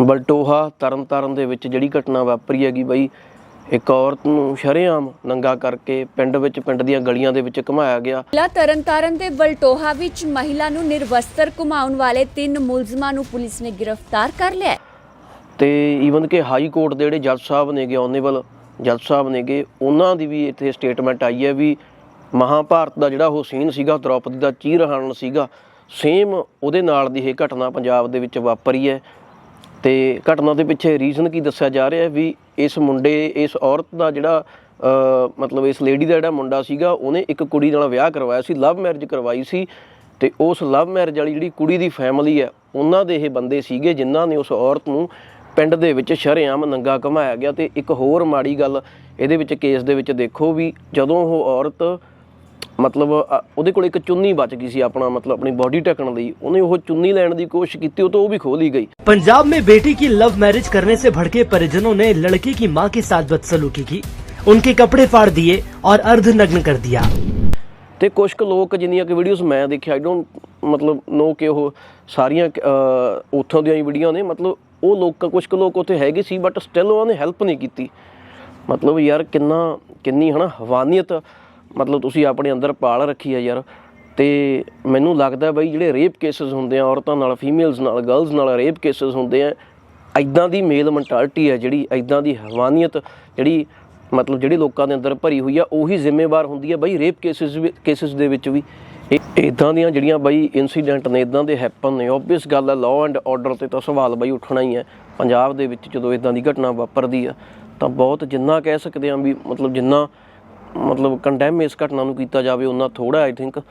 ਬਲਟੋਹਾ ਤਰਨਤਾਰਨ ਦੇ ਵਿੱਚ ਜਿਹੜੀ ਘਟਨਾ ਵਾਪਰੀ ਹੈਗੀ ਬਈ ਇੱਕ ਔਰਤ ਨੂੰ ਸ਼ਰੇਆਮ ਨੰਗਾ ਕਰਕੇ ਪਿੰਡ ਵਿੱਚ ਪਿੰਡ ਦੀਆਂ ਗਲੀਆਂ ਦੇ ਵਿੱਚ ਘੁਮਾਇਆ ਗਿਆ ਜ਼ਿਲ੍ਹਾ ਤਰਨਤਾਰਨ ਦੇ ਬਲਟੋਹਾ ਵਿੱਚ ਮਹਿਲਾ ਨੂੰ ਨਿਰਵਸਤਰ ਘੁਮਾਉਣ ਵਾਲੇ ਤਿੰਨ ਮੁਲਜ਼ਮਾਂ ਨੂੰ ਪੁਲਿਸ ਨੇ ਗ੍ਰਿਫਤਾਰ ਕਰ ਲਿਆ ਹੈ। ਤੇ ਈਵਨ ਕਿ ਹਾਈ ਕੋਰਟ ਦੇ ਜਿਹੜੇ ਜੱਜ ਸਾਹਿਬ ਨੇਗੇ ਔਨੇਬਲ ਜੱਜ ਸਾਹਿਬ ਨੇਗੇ ਉਹਨਾਂ ਦੀ ਵੀ ਇੱਥੇ ਸਟੇਟਮੈਂਟ ਆਈ ਹੈ ਵੀ ਮਹਾਭਾਰਤ ਦਾ ਜਿਹੜਾ ਉਹ ਸੀਨ ਸੀਗਾ ਦ੍ਰੌਪਦੀ ਦਾ ਚੀਰਹਰਣ ਸੀਗਾ ਸੇਮ ਉਹਦੇ ਨਾਲ ਦੀ ਇਹ ਘਟਨਾ ਪੰਜਾਬ ਦੇ ਵਿੱਚ ਵਾਪਰੀ ਹੈ ਤੇ ਘਟਨਾ ਦੇ ਪਿੱਛੇ ਰੀਜ਼ਨ ਕੀ ਦੱਸਿਆ ਜਾ ਰਿਹਾ ਹੈ ਵੀ ਇਸ ਮੁੰਡੇ, ਇਸ ਔਰਤ ਦਾ ਜਿਹੜਾ ਮਤਲਬ ਇਸ ਲੇਡੀ ਦਾ ਜਿਹੜਾ ਮੁੰਡਾ ਸੀਗਾ, ਉਹਨੇ ਇੱਕ ਕੁੜੀ ਨਾਲ ਵਿਆਹ ਕਰਵਾਇਆ ਸੀ ਲਵ ਮੈਰਿਜ ਕਰਵਾਈ ਸੀ ਤੇ ਉਸ ਲਵ ਮੈਰਿਜ ਵਾਲੀ ਜਿਹੜੀ ਕੁੜੀ ਦੀ ਫੈਮਿਲੀ ਹੈ, ਉਹਨਾਂ ਦੇ ਇਹ ਬੰਦੇ ਸੀਗੇ ਜਿਨ੍ਹਾਂ ਨੇ ਉਸ ਔਰਤ ਨੂੰ ਪਿੰਡ ਦੇ ਵਿੱਚ ਸ਼ਰੇਆਮ ਨੰਗਾ ਘਮਾਇਆ ਗਿਆ ਤੇ ਇੱਕ ਹੋਰ ਮਾੜੀ ਗੱਲ ਇਹਦੇ ਵਿੱਚ ਕੇਸ ਦੇ ਵਿੱਚ ਦੇਖੋ ਵੀ ਜਦੋਂ ਉਹ ਔਰਤ ਮਤਲਬ ਅ, ਉਹਦੇ ਕੋਲ ਇੱਕ ਚੁੰਨੀ ਬਚ ਗਈ ਸੀ ਆਪਣਾ ਮਤਲਬ ਆਪਣੀ ਬਾਡੀ ਢੱਕਣ ਲਈ ਉਹਨੇ ਉਹ ਚੁੰਨੀ ਲੈਣ ਦੀ ਕੋਸ਼ਿਸ਼ ਕੀਤੀ ਉਹ ਤੋਂ ਉਹ ਵੀ ਖੋਲੀ ਗਈ पंजाब में बेटी की लव मैरिज करने से भड़के परिजनों ने लड़की की मां के साथ बदसलूकी की उनके कपड़े फाड़ दिए और अर्धनग्न कर दिया ਤੇ ਕੁਝ ਕੁ ਲੋਕ ਜਿੰਨੀਆਂ ਕਿ ਵੀਡੀਓਜ਼ ਮੈਂ ਦੇਖਿਆ ਆਈ ਡੋਨਟ ਮਤਲਬ ਨੋ ਕਿ ਉਹ ਸਾਰੀਆਂ ਅਹ, ਉੱਥੋਂ ਦੀਆਂ ਹੀ ਵੀਡੀਓ ਨੇ ਮਤਲਬ ਉਹ ਲੋਕ ਕੁਝ ਕੁ ਲੋਕ ਉੱਥੇ ਹੈਗੇ ਸੀ ਬਟ ਸਟਿਲ ਉਹਨਾਂ ਨੇ ਹੈਲਪ ਨਹੀਂ ਕੀਤੀ ਮਤਲਬ ਯਾਰ ਕਿੰਨਾ ਕਿੰਨੀ ਹਨਾ ਹਵਾਨੀਅਤ ਮਤਲਬ ਤੁਸੀਂ ਆਪਣੇ ਅੰਦਰ ਪਾਲ ਰੱਖੀ ਹੈ ਯਾਰ। ਤੇ ਮੈਨੂੰ ਲੱਗਦਾ ਬਈ ਜਿਹੜੇ ਰੇਪ ਕੇਸਸ ਹੁੰਦੇ ਆ, ਔਰਤਾਂ ਨਾਲ ਫੀਮੇਲਸ ਨਾਲ ਗਰਲਸ ਨਾਲ ਰੇਪ ਕੇਸਸ ਹੁੰਦੇ ਆ ਐਦਾਂ ਦੀ ਮੇਲ ਮੈਂਟੈਲਿਟੀ ਹੈ ਜਿਹੜੀ ਐਦਾਂ ਦੀ ਹਵਾਨੀਅਤ ਜਿਹੜੀ ਮਤਲਬ ਜਿਹੜੀ ਲੋਕਾਂ ਦੇ ਅੰਦਰ ਭਰੀ ਹੋਈ ਆ, ਉਹੀ ਜ਼ਿੰਮੇਵਾਰ ਹੁੰਦੀ ਹੈ ਬਈ ਰੇਪ ਕੇਸਸ ਕੇਸਸ ਦੇ ਵਿੱਚ ਵੀ। ਇਦਾਂ ਦੀਆਂ ਜਿਹੜੀਆਂ ਬਈ ਇਨਸੀਡੈਂਟ ਨੇ ਇਦਾਂ ਦੇ ਹੈਪਨ ਨੇ ਆਬਵੀਅਸ ਗੱਲ ਹੈ ਲਾਅ ਐਂਡ ਆਰਡਰ ਤੇ ਤਾਂ ਸਵਾਲ ਬਈ ਉੱਠਣਾ ਹੀ ਹੈ ਪੰਜਾਬ ਦੇ ਵਿੱਚ ਜਦੋਂ ਇਦਾਂ ਦੀ ਘਟਨਾ ਵਾਪਰਦੀ ਆ, ਤਾਂ ਬਹੁਤ ਜਿੰਨਾ ਕਹਿ ਸਕਦੇ ਆ ਵੀ ਮਤਲਬ ਜਿੰਨਾ ਮਤਲਬ ਕੰਡੈਮ ਇਸ ਘਟਨਾ ਨੂੰ ਕੀਤਾ ਜਾਵੇ ਉਹਨਾਂ ਥੋੜਾ ਆਈ ਥਿੰਕ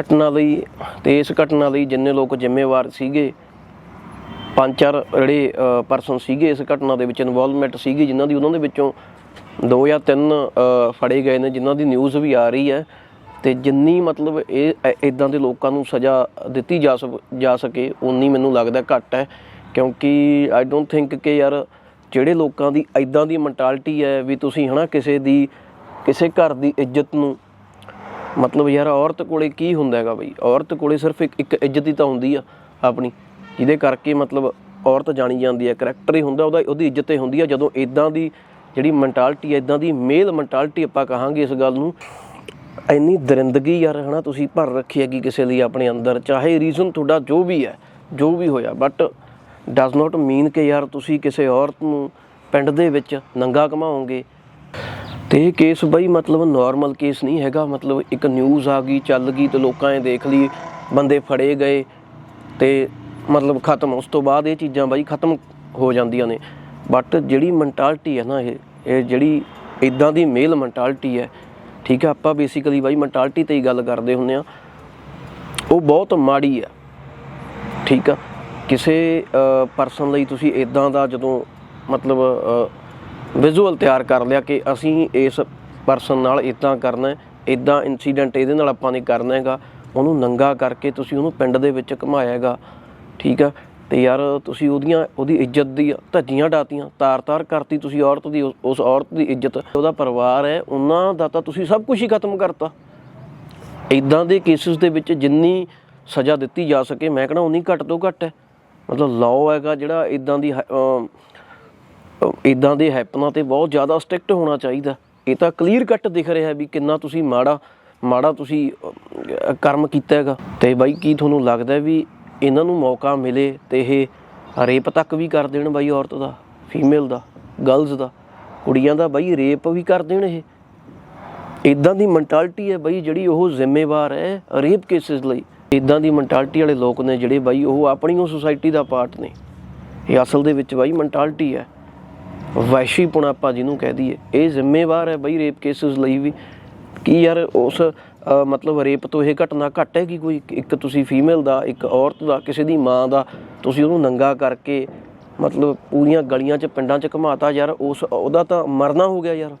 ਘਟਨਾ ਲਈ ਤੇ ਇਸ ਘਟਨਾ ਲਈ ਜਿੰਨੇ ਲੋਕ ਜ਼ਿੰਮੇਵਾਰ ਸੀਗੇ, ਪੰਜ ਚਾਰ ਜਿਹੜੇ ਪਰਸਨ ਸੀਗੇ ਇਸ ਘਟਨਾ ਦੇ ਵਿੱਚ ਇਨਵੋਲਵਮੈਂਟ ਸੀਗੀ ਜਿਨ੍ਹਾਂ ਦੀ, ਉਹਨਾਂ ਦੇ ਵਿੱਚੋਂ ਦੋ ਜਾਂ ਤਿੰਨ ਫੜੇ ਗਏ ਨੇ, ਜਿਨ੍ਹਾਂ ਦੀ ਨਿਊਜ਼ ਵੀ ਆ ਰਹੀ ਹੈ। ਤੇ ਜਿੰਨੀ ਮਤਲਬ ਇਹ ਇਦਾਂ ਦੇ ਲੋਕਾਂ ਨੂੰ ਸਜ਼ਾ ਦਿੱਤੀ ਜਾ ਸਕ- ਜਾ ਸਕੇ ਉਨੀ ਮੈਨੂੰ ਲੱਗਦਾ ਘੱਟ ਹੈ। ਕਿਉਂਕਿ ਆਈ ਡੋਨਟ ਥਿੰਕ ਕਿ ਯਾਰ, ਜਿਹੜੇ ਲੋਕਾਂ ਦੀ ਇਦਾਂ ਦੀ ਮੈਂਟੈਲਿਟੀ ਹੈ ਵੀ ਤੁਸੀਂ ਹਨਾ ਕਿਸੇ ਦੀ ਕਿਸੇ ਘਰ ਦੀ ਇੱਜ਼ਤ ਨੂੰ, ਮਤਲਬ ਯਾਰ ਔਰਤ ਕੋਲੇ ਕੀ ਹੁੰਦਾ ਹੈਗਾ ਬਈ? ਔਰਤ ਕੋਲੇ ਸਿਰਫ ਇੱਕ ਇੱਕ ਇੱਜ਼ਤ ਹੀ ਤਾਂ ਹੁੰਦੀ ਆ ਆਪਣੀ, ਜਿਹਦੇ ਕਰਕੇ ਮਤਲਬ ਔਰਤ ਜਾਣੀ ਜਾਂਦੀ ਹੈ ਕਰੈਕਟਰ ਹੀ ਹੁੰਦਾ, ਉਹਦਾ, ਉਹਦੀ ਇੱਜ਼ਤ ਹੀ ਹੁੰਦੀ ਆ। ਜਦੋਂ ਇਦਾਂ ਦੀ ਜਿਹੜੀ ਮੈਂਟਾਲਿਟੀ ਹੈ ਇਦਾਂ ਦੀ ਮੇਲ ਮੈਂਟਾਲਿਟੀ ਆਪਾਂ ਕਹਾਂਗੇ ਇਸ ਗੱਲ ਨੂੰ, ਇੰਨੀ ਦਰਿੰਦਗੀ ਯਾਰ, ਹਨਾ, ਤੁਸੀਂ ਭਰ ਰੱਖੀ ਹੈਗੀ ਕਿਸੇ ਲਈ ਆਪਣੇ ਅੰਦਰ, ਚਾਹੇ ਰੀਜ਼ਨ ਤੁਹਾਡਾ ਜੋ ਵੀ ਹੈ, ਜੋ ਵੀ ਹੋਇਆ ਬਟ ਡਸ ਨਾਟ ਮੀਨ ਕਿ ਯਾਰ ਤੁਸੀਂ ਕਿਸੇ ਔਰਤ ਨੂੰ ਪਿੰਡ ਦੇ ਵਿੱਚ ਨੰਗਾ ਘਮਾਓਗੇ। ਤੇ ਇਹ ਕੇਸ ਬਈ ਮਤਲਬ ਨਾਰਮਲ ਕੇਸ ਨਹੀਂ ਹੈਗਾ, ਮਤਲਬ ਇੱਕ ਨਿਊਜ਼ ਆ ਗਈ, ਚੱਲ ਗਈ ਤੇ ਲੋਕਾਂ ਨੇ ਦੇਖ ਲਈ, ਬੰਦੇ ਫੜੇ ਗਏ ਤੇ ਮਤਲਬ ਖਤਮ। ਉਸ ਤੋਂ ਬਾਅਦ ਇਹ ਚੀਜ਼ਾਂ ਬਾਈ ਖਤਮ ਹੋ ਜਾਂਦੀਆਂ ਨੇ। ਬਟ ਜਿਹੜੀ ਮੈਂਟੈਲਿਟੀ ਹੈ ਨਾ ਇਹ ਇਹ ਜਿਹੜੀ ਇਦਾਂ ਦੀ ਮੇਲ ਮੈਂਟੈਲਿਟੀ ਹੈ, ਠੀਕ ਹੈ, ਆਪਾਂ ਬੇਸਿਕਲੀ ਬਾਈ ਮੈਂਟਾਲਿਟੀ ਤੇ ਹੀ ਗੱਲ ਕਰਦੇ ਹੁੰਨੇ ਆ ਉਹ ਬਹੁਤ ਮਾੜੀ ਆ ਠੀਕ ਆ। ਕਿਸੇ ਪਰਸਨ ਲਈ ਤੁਸੀਂ ਇਦਾਂ ਦਾ ਜਦੋਂ ਮਤਲਬ ਵਿਜ਼ੂਅਲ ਤਿਆਰ ਕਰ ਲਿਆ ਕਿ ਅਸੀਂ ਇਸ ਪਰਸਨ ਨਾਲ ਇਦਾਂ ਕਰਨਾ ਹੈ, ਇਦਾਂ ਇਨਸੀਡੈਂਟ ਇਹਦੇ ਨਾਲ ਆਪਾਂ ਨੇ ਕਰਨਾ ਹੈਗਾ। ਉਹਨੂੰ ਨੰਗਾ ਕਰਕੇ ਤੁਸੀਂ ਉਹਨੂੰ ਪਿੰਡ ਦੇ ਵਿੱਚ ਘੁਮਾਇਆ ਹੈਗਾ, ਠੀਕ ਆ? ਤੇ ਯਾਰ ਤੁਸੀਂ ਉਹਦੀਆਂ, ਉਹਦੀ ਇੱਜ਼ਤ ਦੀ ਧੱਜੀਆਂ ਡਾਤੀਆਂ, ਤਾਰ-ਤਾਰ ਕਰਤੀ ਤੁਸੀਂ ਔਰਤ ਦੀ, ਉਸ- ਔਰਤ ਦੀ ਇੱਜ਼ਤ। ਉਹਦਾ ਪਰਿਵਾਰ ਹੈ, ਉਹਨਾਂ ਦਾ ਤਾਂ ਤੁਸੀਂ ਸਭ ਕੁਝ ਹੀ ਖਤਮ ਕਰਤਾ। ਇਦਾਂ ਦੇ ਕੇਸਿਸ ਦੇ ਵਿੱਚ ਜਿੰਨੀ ਸਜ਼ਾ ਦਿੱਤੀ ਜਾ ਸਕੇ, ਮੈਂ ਕਹਿੰਦਾ ਉਨੀ ਘੱਟ ਤੋਂ ਘੱਟ ਹੈ। ਮਤਲਬ ਲਾਅ ਹੈਗਾ ਜਿਹੜਾ ਇਦਾਂ ਦੀ ਇਦਾਂ ਦੇ ਹੈਪਨਾਂ ਤੇ ਬਹੁਤ ਜ਼ਿਆਦਾ ਸਟ੍ਰਿਕਟ ਹੋਣਾ ਚਾਹੀਦਾ। ਇਹ ਤਾਂ ਕਲੀਅਰ ਕੱਟ ਦਿਖ ਰਿਹਾ ਵੀ ਕਿੰਨਾ ਤੁਸੀਂ ਮਾੜਾ ਮਾੜਾ ਤੁਸੀਂ ਕਰਮ ਕੀਤਾ ਹੈਗਾ। ਤੇ ਬਾਈ ਕੀ ਤੁਹਾਨੂੰ ਲੱਗਦਾ ਵੀ ਇਹਨਾਂ ਨੂੰ ਮੌਕਾ ਮਿਲੇ ਤੇ ਇਹ ਰੇਪ ਤੱਕ ਵੀ ਕਰ ਦੇਣ ਬਾਈ ਔਰਤ ਦਾ ਫੀਮੇਲ ਦਾ ਗਰਲਸ ਦਾ? ਕੁੜੀਆਂ ਦਾ ਬਾਈ ਰੇਪ ਵੀ ਕਰ ਦੇਣ ਇਹ। ਇਦਾਂ ਦੀ ਮੈਂਟੈਲਿਟੀ ਹੈ ਬਈ ਜਿਹੜੀ ਉਹ ਜ਼ਿੰਮੇਵਾਰ ਹੈ ਰੇਪ ਕੇਸਿਸ ਲਈ। ਇਦਾਂ ਦੀ ਮੈਂਟੈਲਿਟੀ ਵਾਲੇ ਲੋਕ ਨੇ ਜਿਹੜੇ ਬਾਈ ਉਹ ਆਪਣੀ ਉਹ ਸੁਸਾਇਟੀ ਦਾ ਪਾਰਟ ਨੇ। ਇਹ ਅਸਲ ਦੇ ਵਿੱਚ ਬਾਈ ਮੈਂਟੈਲਿਟੀ ਹੈ। ਵੈਸ਼ੀਪੁਣਾ ਆਪਾਂ ਜਿਹਨੂੰ ਕਹਿ ਦਈਏ। ਇਹ ਜ਼ਿੰਮੇਵਾਰ ਹੈ ਬਈ ਰੇਪ ਕੇਸਿਸ ਲਈ ਵੀ। ਕੀ ਯਾਰ ਉਸ ਮਤਲਬ ਰੇਪ ਤੋਂ ਇਹ ਘਟਨਾ ਘੱਟ ਹੈ ਕਿ ਕੋਈ ਇੱਕ ਤੁਸੀਂ ਫੀਮੇਲ ਦਾ, ਇੱਕ ਔਰਤ ਦਾ, ਕਿਸੇ ਦੀ ਮਾਂ ਦਾ, ਤੁਸੀਂ ਉਹਨੂੰ ਨੰਗਾ ਕਰਕੇ ਮਤਲਬ ਪੂਰੀਆਂ ਗਲੀਆਂ 'ਚ, ਪਿੰਡਾਂ 'ਚ ਘਮਾਤਾ ਯਾਰ, ਉਸ, ਉਹਦਾ ਤਾਂ ਮਰਨਾ ਹੋ ਗਿਆ ਯਾਰ।